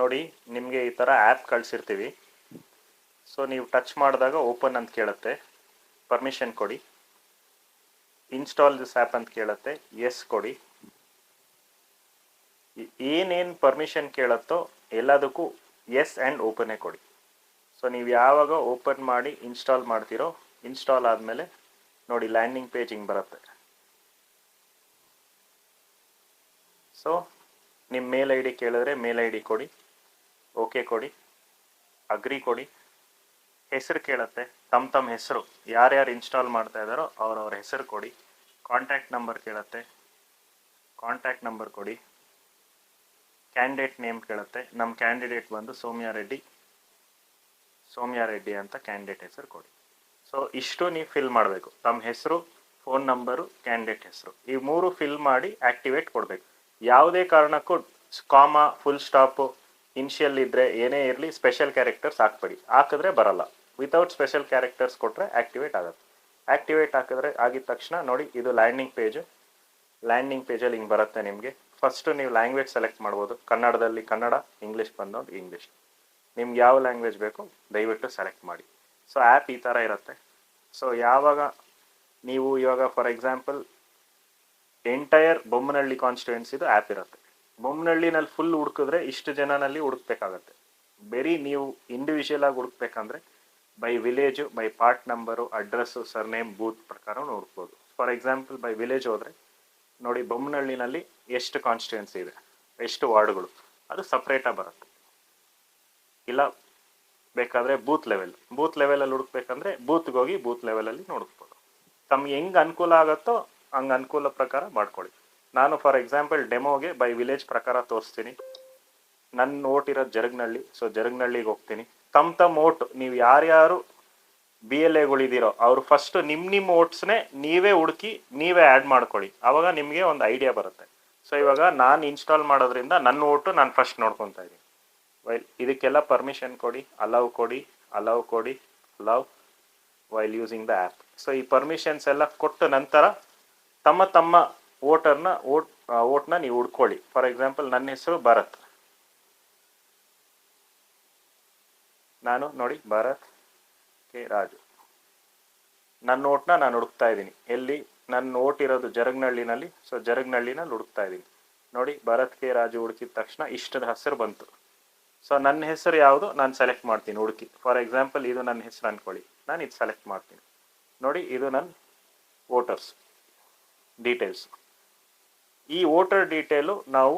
ನೋಡಿ, ನಿಮಗೆ ಈ ಥರ ಆ್ಯಪ್ ಕಳಿಸಿರ್ತೀವಿ. ಸೊ ನೀವು ಟಚ್ ಮಾಡಿದಾಗ ಓಪನ್ ಅಂತ ಕೇಳುತ್ತೆ. ಪರ್ಮಿಷನ್ ಕೊಡಿ. ಇನ್ಸ್ಟಾಲ್ ದಿಸ್ ಆ್ಯಪ್ ಅಂತ ಕೇಳುತ್ತೆ. ಎಸ್ ಕೊಡಿ. ಏನೇನು ಪರ್ಮಿಷನ್ ಕೇಳುತ್ತೋ ಎಲ್ಲದಕ್ಕೂ ಎಸ್ ಆ್ಯಂಡ್ ಓಪನೇ ಕೊಡಿ. ಸೊ ನೀವು ಯಾವಾಗ ಓಪನ್ ಮಾಡಿ ಇನ್ಸ್ಟಾಲ್ ಮಾಡ್ತೀರೋ ಇನ್ಸ್ಟಾಲ್ ಆದಮೇಲೆ ನೋಡಿ ಲ್ಯಾಂಡಿಂಗ್ ಪೇಜ್ ಹಿಂಗೆ ಬರುತ್ತೆ. ಸೊ ನಿಮ್ಮ ಮೇಲ್ ಐ ಡಿ ಕೇಳಿದ್ರೆ ಮೇಲ್ ಐ ಡಿ ಕೊಡಿ. ಓಕೆ ಕೊಡಿ ಅಗ್ರಿ ಕೊಡಿ. ಹೆಸರು ಕೇಳುತ್ತೆ ತಮ್ಮ ತಮ್ಮ ಹೆಸರು, ಯಾರ್ಯಾರು ಇನ್ಸ್ಟಾಲ್ ಮಾಡ್ತಾ ಇದ್ದಾರೋ ಅವ್ರವ್ರ ಹೆಸರು ಕೊಡಿ. ಕಾಂಟ್ಯಾಕ್ಟ್ ನಂಬರ್ ಕೇಳುತ್ತೆ ಕಾಂಟ್ಯಾಕ್ಟ್ ನಂಬರ್ ಕೊಡಿ. ಕ್ಯಾಂಡಿಡೇಟ್ ನೇಮ್ ಕೇಳುತ್ತೆ ನಮ್ಮ ಕ್ಯಾಂಡಿಡೇಟ್ ಬಂದು ಸೌಮ್ಯ ರೆಡ್ಡಿ ಸೌಮ್ಯ ರೆಡ್ಡಿ ಅಂತ ಕ್ಯಾಂಡಿಡೇಟ್ ಹೆಸರು ಕೊಡಿ. ಸೊ ಇಷ್ಟು ನೀವು ಫಿಲ್ ಮಾಡಬೇಕು ತಮ್ಮ ಹೆಸರು ಫೋನ್ ನಂಬರು ಕ್ಯಾಂಡಿಡೇಟ್ ಹೆಸರು. ಈ ಮೂರು ಫಿಲ್ ಮಾಡಿ ಆಕ್ಟಿವೇಟ್ ಕೊಡಬೇಕು. ಯಾವುದೇ ಕಾರಣಕ್ಕೂ ಕಾಮ ಫುಲ್ ಸ್ಟಾಪು ಇನ್ಷಿಯಲ್ ಇದ್ದರೆ ಏನೇ ಇರಲಿ ಸ್ಪೆಷಲ್ ಕ್ಯಾರೆಕ್ಟರ್ಸ್ ಹಾಕ್ಬೇಡಿ. ಹಾಕಿದ್ರೆ ಬರಲ್ಲ. ವಿತೌಟ್ ಸ್ಪೆಷಲ್ ಕ್ಯಾರೆಕ್ಟರ್ಸ್ ಕೊಟ್ಟರೆ ಆಕ್ಟಿವೇಟ್ ಆಗುತ್ತೆ ಆಕ್ಟಿವೇಟ್ ಹಾಕಿದ್ರೆ ಆಗಿದ ತಕ್ಷಣ ನೋಡಿ ಇದು ಲ್ಯಾಂಡಿಂಗ್ ಪೇಜು ಲ್ಯಾಂಡಿಂಗ್ ಪೇಜಲ್ಲಿ ಹಿಂಗೆ ಬರುತ್ತೆ ನಿಮಗೆ. ಫಸ್ಟು ನೀವು ಲ್ಯಾಂಗ್ವೇಜ್ ಸೆಲೆಕ್ಟ್ ಮಾಡ್ಬೋದು. ಕನ್ನಡದಲ್ಲಿ ಕನ್ನಡ ಇಂಗ್ಲೀಷ್ ಬಂದೋದು ಇಂಗ್ಲೀಷ್ ನಿಮ್ಗೆ ಯಾವ ಲ್ಯಾಂಗ್ವೇಜ್ ಬೇಕು ದಯವಿಟ್ಟು ಸೆಲೆಕ್ಟ್ ಮಾಡಿ. ಸೊ ಆ್ಯಪ್ ಈ ಥರ ಇರುತ್ತೆ. ಸೊ ಯಾವಾಗ ನೀವು ಇವಾಗ ಫಾರ್ ಎಕ್ಸಾಂಪಲ್ ಎಂಟೈರ್ ಬೊಮ್ಮನಹಳ್ಳಿ ಕಾನ್ಸ್ಟಿಟ್ಯೂನ್ಸಿದು ಆ್ಯಪ್ ಇರುತ್ತೆ. ಬೊಮ್ಮನಹಳ್ಳಿನಲ್ಲಿ ಫುಲ್ ಹುಡುಕಿದ್ರೆ ಇಷ್ಟು ಜನನಲ್ಲಿ ಹುಡುಕ್ಬೇಕಾಗತ್ತೆ. ಬರೀ ನೀವು ಇಂಡಿವಿಜುವಲ್ ಆಗಿ ಹುಡುಕ್ಬೇಕಂದ್ರೆ by village by part number address surname booth ಪ್ರಕಾರ ಹುಡುಕ್ಬೋದು ಫಾರ್ ಎಕ್ಸಾಂಪಲ್ ಬೈ ವಿಲೇಜ್ ಹೋದರೆ ನೋಡಿ ಬೊಮ್ಮನಹಳ್ಳಿನಲ್ಲಿ ಎಷ್ಟು ಕಾನ್ಸ್ಟಿಟ್ಯೂನ್ಸಿ ಇದೆ, ಎಷ್ಟು ವಾರ್ಡ್ಗಳು, ಅದು ಸಪ್ರೇಟಾಗಿ ಬರುತ್ತೆ. ಇಲ್ಲ ಬೇಕಾದರೆ ಬೂತ್ ಲೆವೆಲ್ ಬೂತ್ ಲೆವೆಲಲ್ಲಿ ಹುಡುಕ್ಬೇಕಂದ್ರೆ ಬೂತ್ಗೆ ಹೋಗಿ ಬೂತ್ ಲೆವೆಲಲ್ಲಿ ಹುಡುಕ್ಬೋದು ತಮ್ಗೆ ಹೆಂಗೆ ಅನುಕೂಲ ಆಗುತ್ತೋ ಹಂಗೆ ಅನುಕೂಲ ಪ್ರಕಾರ ಮಾಡ್ಕೊಳ್ಳಿ. ನಾನು ಫಾರ್ ಎಕ್ಸಾಂಪಲ್ ಡೆಮೋಗೆ ಬೈ ವಿಲೇಜ್ ಪ್ರಕಾರ ತೋರಿಸ್ತೀನಿ. ನನ್ನ ಓಟ್ ಇರೋದು ಜರಗ್ನಳ್ಳಿ ಸೊ ಜರಗ್ನಳ್ಳಿಗೆ ಹೋಗ್ತೀನಿ. ತಮ್ಮ ತಮ್ಮ ಓಟ್ ನೀವು ಯಾರ್ಯಾರು ಬಿ ಎಲ್ ಎಗಳಿದ್ದೀರೋ ಅವ್ರು ಫಸ್ಟ್ ನಿಮ್ಮ ನಿಮ್ಮ ಓಟ್ಸ್ನೇ ನೀವೇ ಹುಡುಕಿ, ನೀವೇ ಆ್ಯಡ್ ಮಾಡ್ಕೊಳ್ಳಿ. ಆವಾಗ ನಿಮಗೆ ಒಂದು ಐಡಿಯಾ ಬರುತ್ತೆ. ಸೊ ಇವಾಗ ನಾನು ಇನ್ಸ್ಟಾಲ್ ಮಾಡೋದ್ರಿಂದ ನನ್ನ ಓಟು ನಾನು ಫಸ್ಟ್ ನೋಡ್ಕೊತಾ ಇದ್ದೀನಿ. ವೈಲ್ ಇದಕ್ಕೆಲ್ಲ ಪರ್ಮಿಷನ್ ಕೊಡಿ ಅಲೌ ಕೊಡಿ ಅಲೌ ಕೊಡಿ allow while using the app so ಈ ಪರ್ಮಿಷನ್ಸ್ ಎಲ್ಲ ಕೊಟ್ಟ ನಂತರ ತಮ್ಮ ತಮ್ಮ ವೋಟರ್ನ ವೋಟ್ ವೋಟ್ನ ನೀವು ಹುಡ್ಕೊಳ್ಳಿ. ಫಾರ್ ಎಕ್ಸಾಂಪಲ್ ನನ್ನ ಹೆಸರು ಭರತ್. ನಾನು ನೋಡಿ ಭರತ್ ಕೆ ರಾಜು. ನನ್ನ ಓಟ್ನ ನಾನು ಹುಡುಕ್ತಾ ಇದ್ದೀನಿ. ಎಲ್ಲಿ? ನನ್ನ ಓಟ್ ಇರೋದು ಜರಗ್ನಹಳ್ಳಿನಲ್ಲಿ, ಸೊ ಜರಗ್ನಹಳ್ಳಿನಲ್ಲಿ ಹುಡುಕ್ತಾ ಇದ್ದೀನಿ. ನೋಡಿ, ಭರತ್ ಕೆ ರಾಜು ಹುಡುಕಿದ ತಕ್ಷಣ ಇಷ್ಟದ ಹೆಸರು ಬಂತು. ಸೊ ನನ್ನ ಹೆಸರು ಯಾವುದು? ನಾನು ಸೆಲೆಕ್ಟ್ ಮಾಡ್ತೀನಿ ಹುಡುಕಿ. ಫಾರ್ ಎಕ್ಸಾಂಪಲ್ ಇದು ನನ್ನ ಹೆಸರು ಅನ್ಕೊಳ್ಳಿ. ನಾನು ಇದು ಸೆಲೆಕ್ಟ್ ಮಾಡ್ತೀನಿ. ನೋಡಿ, ಇದು ನನ್ನ ವೋಟರ್ಸ್ ಡೀಟೇಲ್ಸ್. ಈ ವೋಟರ್ ಡೀಟೇಲು ನಾವು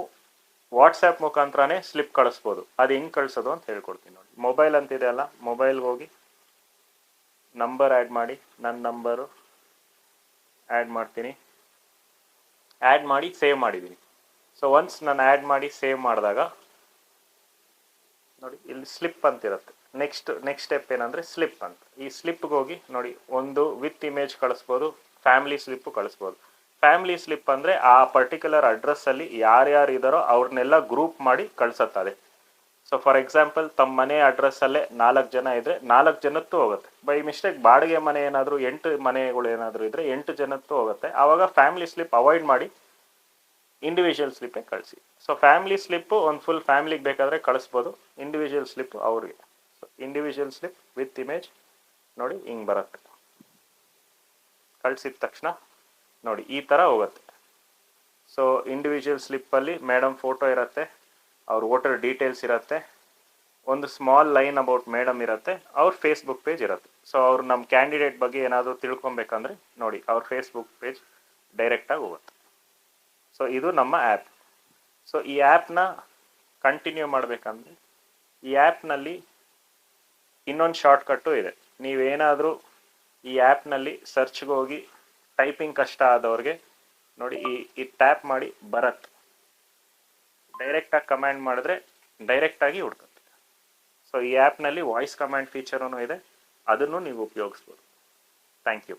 ವಾಟ್ಸಪ್ ಮುಖಾಂತರನೇ ಸ್ಲಿಪ್ ಕಳಿಸ್ಬೋದು. ಅದು ಹೆಂಗೆ ಕಳಿಸೋದು ಅಂತ ಹೇಳ್ಕೊಡ್ತೀನಿ ನೋಡಿ. ಮೊಬೈಲ್ ಅಂತಿದೆ ಅಲ್ಲ, ಮೊಬೈಲ್ಗೆ ಹೋಗಿ ನಂಬರ್ ಆ್ಯಡ್ ಮಾಡಿ, ನನ್ನ ನಂಬರು ಆ್ಯಡ್ ಮಾಡ್ತೀನಿ. ಆ್ಯಡ್ ಮಾಡಿ ಸೇವ್ ಮಾಡಿದ್ದೀನಿ. ಸೊ ಒನ್ಸ್ ನಾನು ಆ್ಯಡ್ ಮಾಡಿ ಸೇವ್ ಮಾಡಿದಾಗ, ನೋಡಿ, ಇಲ್ಲಿ ಸ್ಲಿಪ್ ಅಂತಿರುತ್ತೆ. ನೆಕ್ಸ್ಟ್ ನೆಕ್ಸ್ಟ್ ಸ್ಟೆಪ್ ಏನಂದರೆ ಸ್ಲಿಪ್ ಅಂತ. ಈ ಸ್ಲಿಪ್ಗೆ ಹೋಗಿ ನೋಡಿ, ಒಂದು ವಿತ್ ಇಮೇಜ್ ಕಳಿಸ್ಬೋದು, ಫ್ಯಾಮಿಲಿ ಸ್ಲಿಪ್ಪು ಕಳಿಸ್ಬೋದು. ಫ್ಯಾಮಿಲಿ ಸ್ಲಿಪ್ ಅಂದರೆ ಆ ಪರ್ಟಿಕ್ಯುಲರ್ ಅಡ್ರೆಸ್ಸಲ್ಲಿ ಯಾರ್ಯಾರು ಇದ್ದಾರೋ ಅವ್ರನ್ನೆಲ್ಲ ಗ್ರೂಪ್ ಮಾಡಿ ಕಳ್ಸತ್ತದೆ ಸೊ ಫಾರ್ ಎಕ್ಸಾಂಪಲ್ ತಮ್ಮ ಮನೆ ಅಡ್ರೆಸ್ಸಲ್ಲೇ ನಾಲ್ಕು ಜನ ಇದ್ದರೆ ನಾಲ್ಕು ಜನದ್ದು ಹೋಗುತ್ತೆ. ಬೈ ಮಿಸ್ಟೇಕ್ ಬಾಡಿಗೆ ಮನೆ ಏನಾದರೂ, ಎಂಟು ಮನೆಗಳು ಏನಾದರೂ ಇದ್ದರೆ ಎಂಟು ಜನದ್ದು ಹೋಗುತ್ತೆ. ಆವಾಗ ಫ್ಯಾಮಿಲಿ ಸ್ಲಿಪ್ ಅವಾಯ್ಡ್ ಮಾಡಿ ಇಂಡಿವಿಜುವಲ್ ಸ್ಲಿಪ್ಪೇ ಕಳಿಸಿ. ಸೊ ಫ್ಯಾಮಿಲಿ ಸ್ಲಿಪ್ಪು ಒಂದು ಫುಲ್ ಫ್ಯಾಮಿಲಿಗೆ ಬೇಕಾದರೆ ಕಳಿಸ್ಬೋದು. ಇಂಡಿವಿಜುವಲ್ ಸ್ಲಿಪ್ ಅವ್ರಿಗೆ. So individual slip with image ನೋಡಿ ಹಿಂಗೆ ಬರುತ್ತೆ. ಕಳಿಸಿದ ತಕ್ಷಣ ನೋಡಿ, ಈ ಥರ ಹೋಗುತ್ತೆ. ಸೊ ಇಂಡಿವಿಜುವಲ್ ಸ್ಲಿಪ್ಪಲ್ಲಿ ಮೇಡಮ್ ಫೋಟೋ ಇರುತ್ತೆ, ಅವ್ರ ವೋಟರ್ ಡೀಟೇಲ್ಸ್ ಇರುತ್ತೆ, ಒಂದು ಸ್ಮಾಲ್ ಲೈನ್ ಅಬೌಟ್ ಮೇಡಮ್ ಇರುತ್ತೆ, ಅವ್ರ ಫೇಸ್ಬುಕ್ ಪೇಜ್ ಇರುತ್ತೆ. ಸೊ ಅವ್ರು ನಮ್ಮ ಕ್ಯಾಂಡಿಡೇಟ್ ಬಗ್ಗೆ ಏನಾದರೂ ತಿಳ್ಕೊಬೇಕಂದ್ರೆ, ನೋಡಿ, ಅವ್ರ ಫೇಸ್ಬುಕ್ ಪೇಜ್ ಡೈರೆಕ್ಟಾಗಿ ಹೋಗುತ್ತೆ. ಸೊ ಇದು ನಮ್ಮ ಆ್ಯಪ್ ಸೊ ಈ ಆ್ಯಪ್ನ ಕಂಟಿನ್ಯೂ ಮಾಡಬೇಕಂದ್ರೆ, ಈ ಆ್ಯಪ್ನಲ್ಲಿ ಇನ್ನೊಂದು ಶಾರ್ಟ್ಕಟ್ಟು ಇದೆ. ನೀವೇನಾದರೂ ಈ ಆ್ಯಪ್ನಲ್ಲಿ ಸರ್ಚ್ಗೆ ಹೋಗಿ ಟೈಪಿಂಗ್ ಕಷ್ಟ ಆದವ್ರಿಗೆ ನೋಡಿ ಈ ಈ ಟ್ಯಾಪ್ ಮಾಡಿ ಬರತ್ ಡೈರೆಕ್ಟಾಗಿ ಕಮ್ಯಾಂಡ್ ಮಾಡಿದ್ರೆ ಡೈರೆಕ್ಟಾಗಿ ಹುಡ್ಕುತ್ತೆ. ಸೊ ಈ ಆ್ಯಪ್ನಲ್ಲಿ ವಾಯ್ಸ್ ಕಮ್ಯಾಂಡ್ ಫೀಚರೂ ಇದೆ. ಅದನ್ನು ನೀವು ಉಪಯೋಗಿಸ್ಬೋದು. Thank you